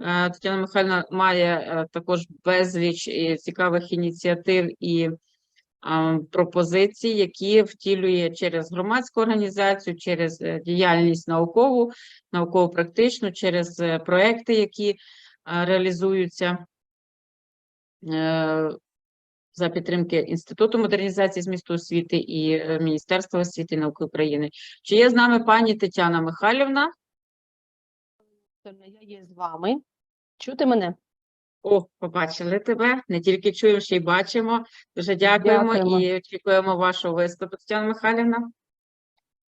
Е, Тетяна Михайлівна має е, також безліч е, цікавих ініціатив і пропозицій, які втілює через громадську організацію, через діяльність наукову, науково-практичну, через проекти, які реалізуються за підтримки Інституту модернізації змісту освіти і Міністерства освіти і науки України. Чи є з нами пані Тетяна Михайлівна? Я є з вами. Чути мене? О, побачили тебе. Не тільки чуємо, ще й бачимо. Дуже дякуємо, Дякуємо. і очікуємо вашого виступу, Тетяна Михайлівна.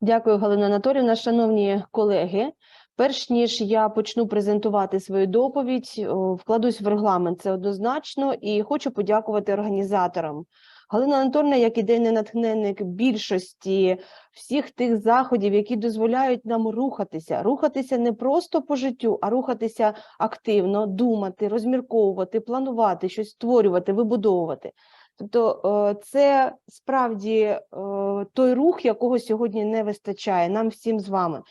Дякую, Галина Анатоліївна. Шановні колеги, перш ніж я почну презентувати свою доповідь, вкладусь в регламент, це однозначно, і хочу подякувати організаторам. Галина Анатольовна, як ідейний натхненник більшості всіх тих заходів, які дозволяють нам рухатися, рухатися не просто по життю, а рухатися активно, думати, розмірковувати, планувати, щось створювати, вибудовувати. Тобто е, це справді е, той рух, якого сьогодні не вистачає нам всім з вами.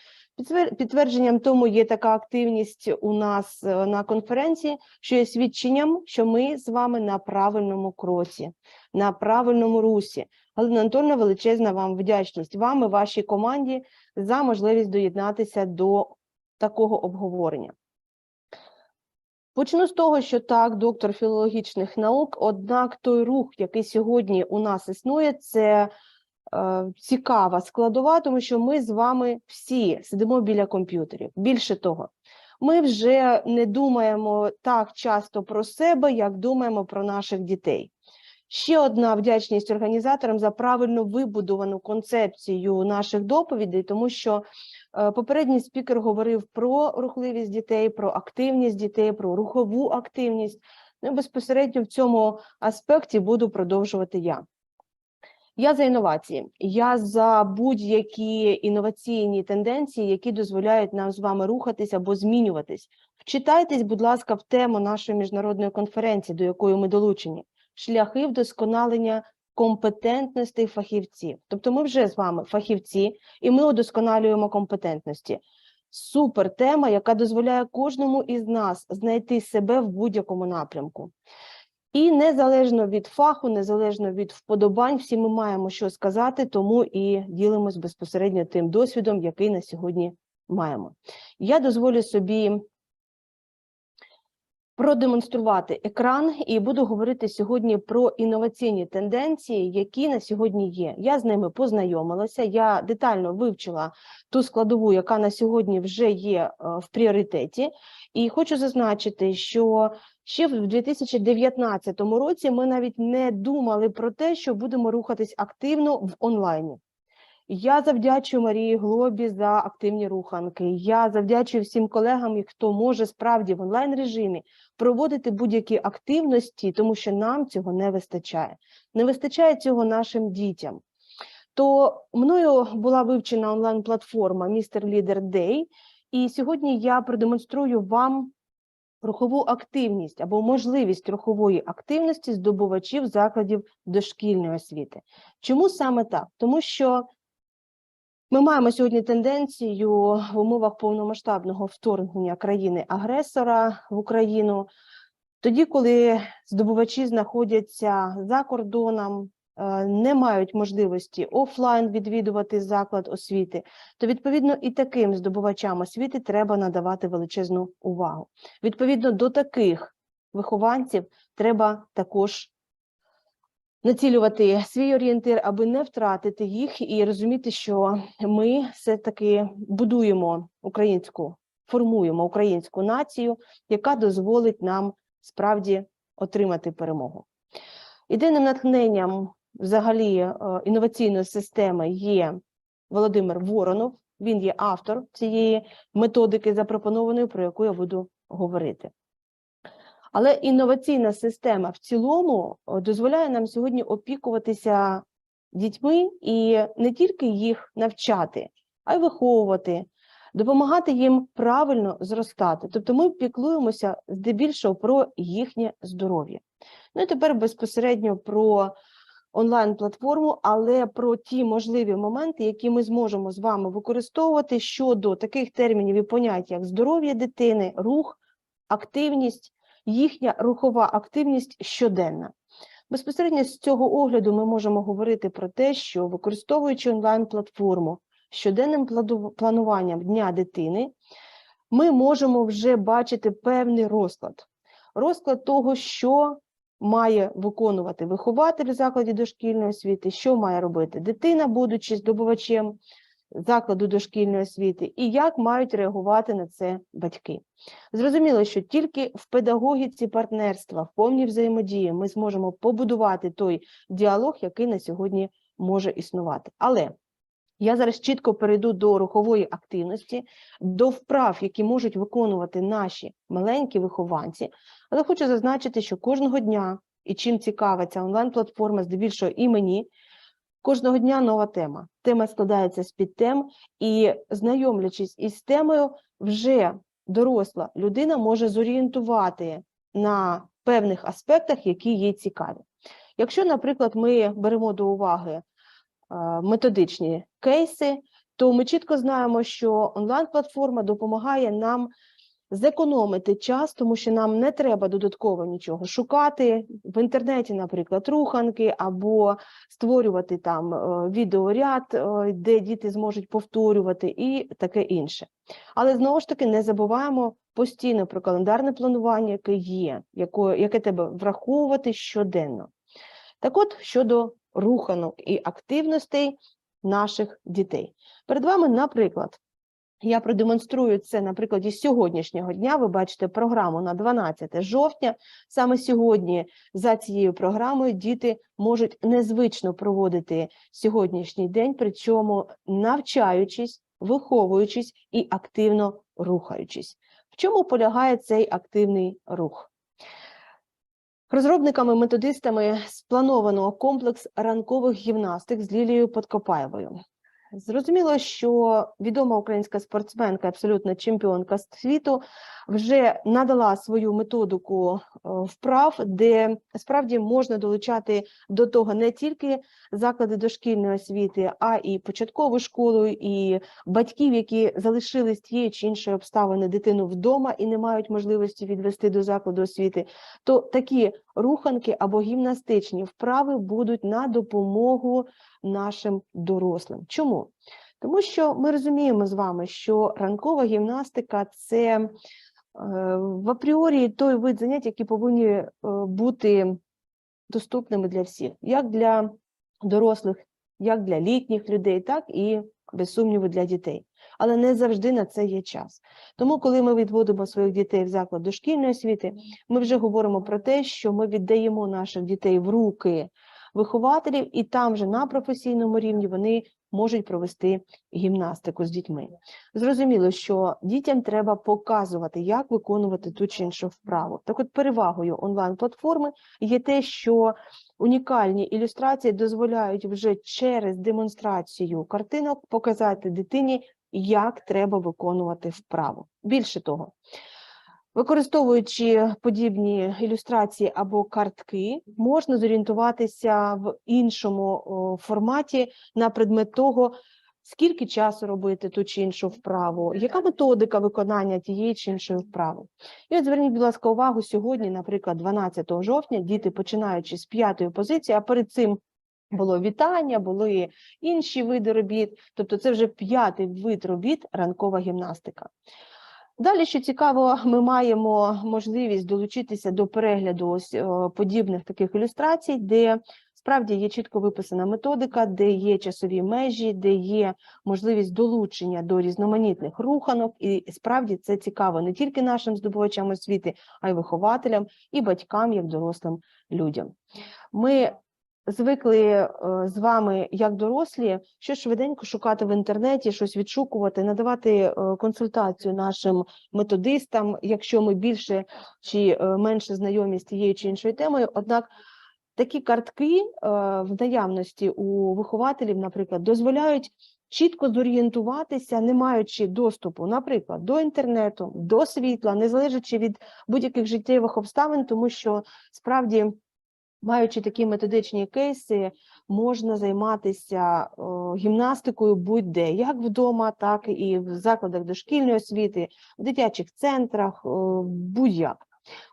Підтвер- Підтвердженням тому є така активність у нас е, на конференції, що є свідченням, що ми з вами на правильному кроці, на правильному русі. Галина Анатольовна, величезна вам вдячність вам і вашій команді за можливість доєднатися до такого обговорення. Почну з того, що так, доктор філологічних наук, однак той рух, який сьогодні у нас існує, це цікава складова, тому що ми з вами всі сидимо біля комп'ютерів. Більше того, ми вже не думаємо так часто про себе, як думаємо про наших дітей. Ще одна вдячність організаторам за правильно вибудовану концепцію наших доповідей, тому що е, попередній спікер говорив про рухливість дітей, про активність дітей, про рухову активність. Ну безпосередньо в цьому аспекті буду продовжувати я. Я за інновації. Я за будь-які інноваційні тенденції, які дозволяють нам з вами рухатись або змінюватись. Вчитайтесь, будь ласка, в тему нашої міжнародної конференції, до якої ми долучені шляхи вдосконалення компетентностей фахівців. Тобто ми вже з вами фахівці, і ми удосконалюємо компетентності. Супер тема, яка дозволяє кожному із нас знайти себе в будь-якому напрямку. І незалежно від фаху, незалежно від вподобань, всі ми маємо що сказати, тому і ділимось безпосередньо тим досвідом, який на сьогодні маємо. Я дозволю собі продемонструвати екран і буду говорити сьогодні про інноваційні тенденції, які на сьогодні є. Я з ними познайомилася, я детально вивчила ту складову, яка на сьогодні вже є е, в пріоритеті. І хочу зазначити, що ще в 2019 році ми навіть не думали про те, що будемо рухатись активно в онлайні. Я завдячую Марії Глобі за активні руханки. Я завдячую всім колегам, хто може справді в онлайн режимі проводити будь-які активності, тому що нам цього не вистачає. Не вистачає цього нашим дітям. То мною була вивчена онлайн-платформа Містер Лідер Day, і сьогодні я продемонструю вам рухову активність або можливість рухової активності здобувачів закладів дошкільної освіти. Чому саме так? Тому що ми маємо сьогодні тенденцію в умовах повномасштабного вторгнення країни-агресора в Україну, тоді, коли здобувачі знаходяться за кордоном, не мають можливості офлайн відвідувати заклад освіти, то відповідно і таким здобувачам освіти треба надавати величезну увагу. Відповідно до таких вихованців треба також націлювати свій орієнтир, аби не втратити їх, і розуміти, що ми все-таки будуємо українську, формуємо українську націю, яка дозволить нам справді отримати перемогу. Єдиним натхненням взагалі е, інноваційної системи є Володимир Воронов. Він є автор цієї методики запропонованої, про яку я буду говорити. Але інноваційна система в цілому дозволяє нам сьогодні опікуватися дітьми і не тільки їх навчати, а й виховувати, допомагати їм правильно зростати. Тобто ми піклуємося здебільшого про їхнє здоров'я. Ну і тепер безпосередньо про онлайн-платформу, але про ті можливі моменти, які ми зможемо з вами використовувати щодо таких термінів і понять, як здоров'я дитини, рух, активність, їхня рухова активність щоденна. Безпосередньо з цього огляду ми можемо говорити про те, що використовуючи онлайн-платформу щоденним плануванням дня дитини, ми можемо вже бачити певний розклад. Розклад того, що має виконувати вихователь в закладі дошкільної освіти, що має робити дитина, будучи здобувачем закладу дошкільної освіти, і як мають реагувати на це батьки. Зрозуміло, що тільки в педагогіці партнерства, в повній взаємодії ми зможемо побудувати той діалог, який на сьогодні може існувати. Але я зараз чітко перейду до рухової активності, до вправ, які можуть виконувати наші маленькі вихованці. Але хочу зазначити, що кожного дня, і чим цікава ця онлайн-платформа, здебільшого і мені, кожного дня нова тема. Тема складається з підтем, і знайомлячись із темою, вже доросла людина може зорієнтувати на певних аспектах, які їй цікаві. Якщо, наприклад, ми беремо до уваги е, методичні кейси, то ми чітко знаємо, що онлайн-платформа допомагає нам зекономити час, тому що нам не треба додатково нічого шукати в інтернеті, наприклад, руханки, або створювати там е, відеоряд, е, де діти зможуть повторювати, і таке інше. Але знову ж таки не забуваємо постійно про календарне планування, яке є, яке треба враховувати щоденно. Так от щодо руханок і активностей наших дітей. Перед вами, наприклад, я продемонструю це на прикладі сьогоднішнього дня. Ви бачите програму на 12 жовтня. Саме сьогодні за цією програмою діти можуть незвично проводити сьогоднішній день, причому навчаючись, виховуючись і активно рухаючись. В чому полягає цей активний рух? Розробниками-методистами сплановано комплекс ранкових гімнастик з Лілією Подкопаєвою. Зрозуміло, що відома українська спортсменка, абсолютна чемпіонка світу, вже надала свою методику е, вправ, де справді можна долучати до того не тільки заклади дошкільної освіти, а і початкову школу, і батьків, які залишили з тієї чи іншої обставини дитину вдома і не мають можливості відвести до закладу освіти, то такі руханки або гімнастичні вправи будуть на допомогу нашим дорослим. Чому? Тому що ми розуміємо з вами, що ранкова гімнастика це е, в апріорі той вид занять, які повинні е, бути доступними для всіх, як для дорослих, як для літніх людей, так і без сумніву для дітей. Але не завжди на це є час. Тому, коли ми відводимо своїх дітей в заклад дошкільної освіти, ми вже говоримо про те, що ми віддаємо наших дітей в руки вихователів, і там же на професійному рівні вони можуть провести гімнастику з дітьми. Зрозуміло, що дітям треба показувати, як виконувати ту чи іншу вправу. Так от перевагою онлайн-платформи є те, що унікальні ілюстрації дозволяють вже через демонстрацію картинок показати дитині, як треба виконувати вправу. Більше того, Використовуючи подібні ілюстрації або картки, можна зорієнтуватися в іншому форматі на предмет того, скільки часу робити ту чи іншу вправу, яка методика виконання тієї чи іншої вправи. І от зверніть, будь ласка, увагу сьогодні, наприклад, 12 жовтня, діти починаючи з п'ятої позиції, а перед цим було вітання, були інші види робіт, тобто це вже п'ятий вид робіт ранкова гімнастика. Далі, що цікаво, ми маємо можливість долучитися до перегляду ось е, подібних таких ілюстрацій, де справді є чітко виписана методика, де є часові межі, де є можливість долучення до різноманітних руханок, і справді це цікаво не тільки нашим здобувачам освіти, а й вихователям і батькам, як дорослим людям. Ми звикли е, з вами, як дорослі, щось швиденько шукати в інтернеті, щось відшукувати, надавати е, консультацію нашим методистам, якщо ми більше чи е, менше знайомі з тією чи іншою темою. Однак такі картки в наявності у вихователів, наприклад, дозволяють чітко зорієнтуватися, не маючи доступу, наприклад, до інтернету, до світла, не залежачи від будь-яких життєвих обставин, тому що справді. Маючи такі методичні кейси, можна займатися е, гімнастикою будь-де, як вдома, так і в закладах дошкільної освіти, в дитячих центрах, е, будь-як.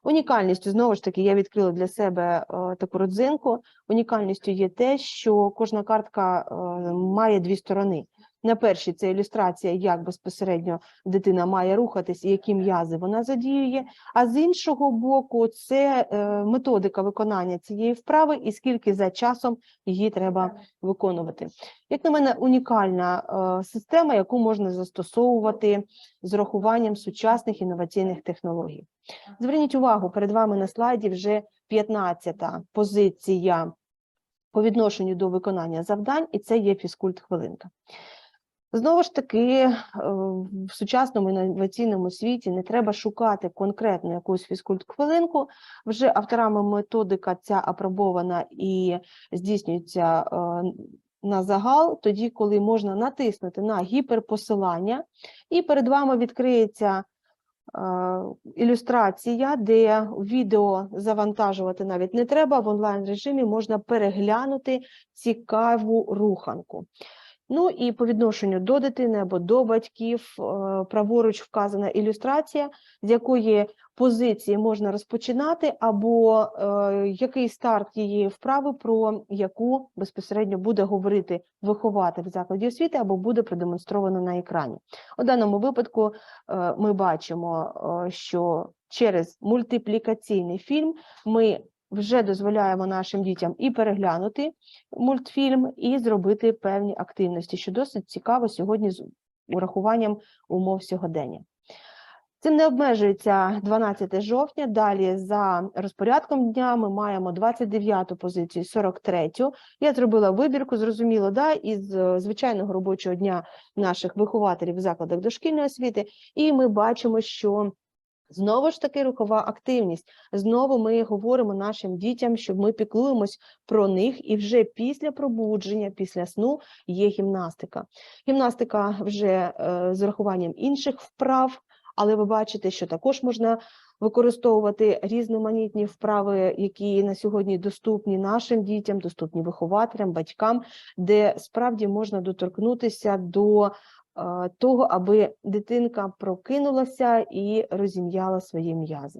Унікальністю, знову ж таки, я відкрила для себе е, таку родзинку. Унікальністю є те, що кожна картка має дві сторони. На першій це ілюстрація, як безпосередньо дитина має рухатись і які м'язи вона задіює. А з іншого боку, це е, методика виконання цієї вправи і скільки за часом її треба виконувати. Як на мене, унікальна е, система, яку можна застосовувати з урахуванням сучасних інноваційних технологій. Зверніть увагу, перед вами на слайді вже 15-та позиція по відношенню до виконання завдань, і це є фізкульт-хвилинка. Знову ж таки, е, в сучасному інноваційному світі не треба шукати конкретно якусь фізкульт-хвилинку. Вже авторами методика ця апробована і здійснюється е, на загал, тоді, коли можна натиснути на гіперпосилання, і перед вами відкриється е, ілюстрація, де відео завантажувати навіть не треба. В онлайн режимі можна переглянути цікаву руханку. Ну і по відношенню до дитини або до батьків е, праворуч вказана ілюстрація, з якої позиції можна розпочинати, або е, який старт її вправи, про яку безпосередньо буде говорити вихователь в закладі освіти, або буде продемонстровано на екрані. У даному випадку е, ми бачимо, що через мультиплікаційний фільм ми вже дозволяємо нашим дітям і переглянути мультфільм, і зробити певні активності, що досить цікаво сьогодні з урахуванням умов сьогодення. Цим не обмежується 12 жовтня. Далі за розпорядком дня ми маємо 29-ту позицію, 43-ю. Я зробила вибірку, зрозуміло, да, із е, звичайного робочого дня наших вихователів в закладах дошкільної освіти, і ми бачимо, що Знову ж таки, рухова активність. Знову ми говоримо нашим дітям, що ми піклуємось про них, і вже після пробудження, після сну є гімнастика. Гімнастика вже е, з урахуванням інших вправ, але ви бачите, що також можна використовувати різноманітні вправи, які на сьогодні доступні нашим дітям, доступні вихователям, батькам, де справді можна доторкнутися до того, аби дитинка прокинулася і розім'яла свої м'язи.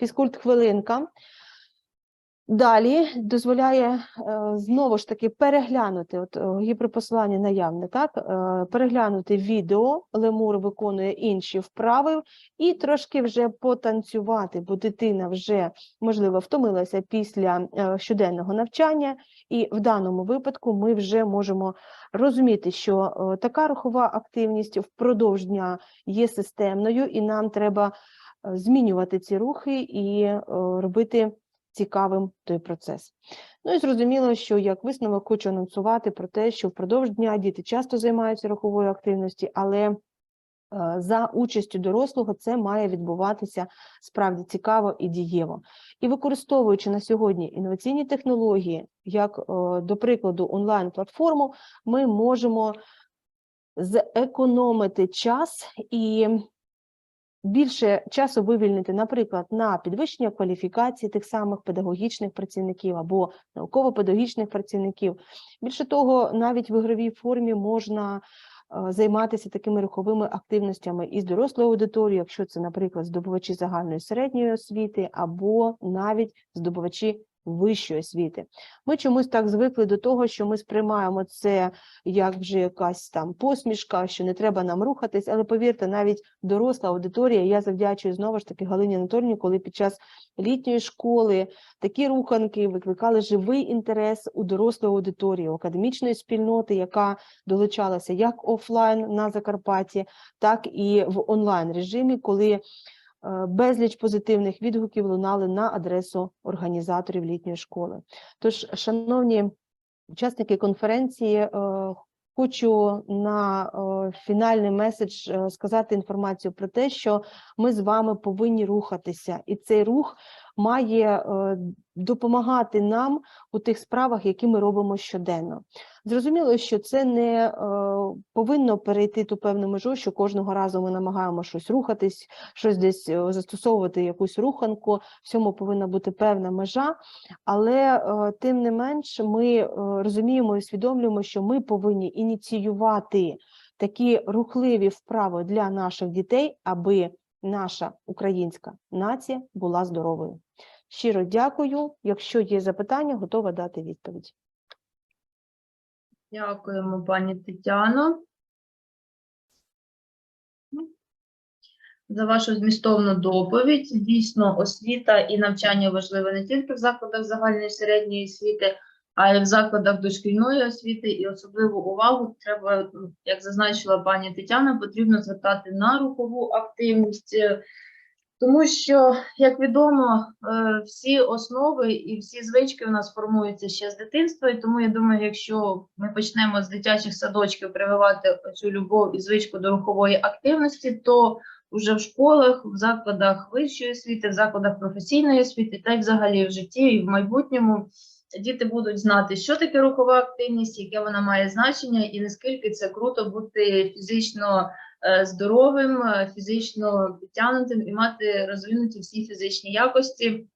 Фізкульт-хвилинка. Далі дозволяє е, знову ж таки переглянути от е, гіперпосилання наявне, так е, переглянути відео. Лемур виконує інші вправи і трошки вже потанцювати, бо дитина вже можливо втомилася після щоденного навчання, і в даному випадку ми вже можемо розуміти, що така рухова активність впродовж дня є системною, і нам треба змінювати ці рухи і робити цікавим той процес. Ну і зрозуміло, що як висновок хочу анонсувати про те, що впродовж дня діти часто займаються руховою активністю, але е, за участю дорослого це має відбуватися справді цікаво і дієво. І використовуючи на сьогодні інноваційні технології, як, е, до прикладу, онлайн-платформу, ми можемо зекономити час і більше часу вивільнити, наприклад, на підвищення кваліфікації тих самих педагогічних працівників або науково-педагогічних працівників. Більше того, навіть в ігровій формі можна е, займатися такими руховими активностями із дорослою аудиторією, якщо це, наприклад, здобувачі загальної середньої освіти, або навіть здобувачі вищої освіти. Ми чомусь так звикли до того, що ми сприймаємо це як вже якась там посмішка, що не треба нам рухатись, але повірте, навіть доросла аудиторія, я завдячую знову ж таки Галині Анатольовні, коли під час літньої школи такі руханки викликали живий інтерес у дорослої аудиторії, у академічної спільноти, яка долучалася як офлайн на Закарпатті, так і в онлайн режимі, коли безліч позитивних відгуків лунали на адресу організаторів літньої школи. Тож, шановні учасники конференції, е, хочу на е, фінальний меседж е, сказати інформацію про те, що ми з вами повинні рухатися, і цей рух має е, допомагати нам у тих справах, які ми робимо щоденно. Зрозуміло, що це не е, повинно перейти ту певну межу, що кожного разу ми намагаємо щось рухатись, щось десь е, застосовувати якусь руханку. Всьому повинна бути певна межа, але тим не менш ми розуміємо і усвідомлюємо, що ми повинні ініціювати такі рухливі вправи для наших дітей, аби наша українська нація була здоровою. Щиро дякую. Якщо є запитання, готова дати відповідь. Дякуємо, пані Тетяно. За вашу змістовну доповідь. Дійсно, освіта і навчання важливе не тільки в закладах загальної середньої освіти, а в закладах дошкільної освіти. І особливу увагу треба, ну, як зазначила пані Тетяна, потрібно звертати на рухову активність. Тому що, як відомо, е, всі основи і всі звички у нас формуються ще з дитинства, і тому я думаю, якщо ми почнемо з дитячих садочків прививати цю любов і звичку до рухової активності, то вже в школах, в закладах вищої освіти, в закладах професійної освіти, та й взагалі в житті і в майбутньому діти будуть знати, що таке рухова активність, яке вона має значення, і наскільки це круто бути фізично е, здоровим, е, фізично підтягнутим і мати розвинуті всі фізичні якості.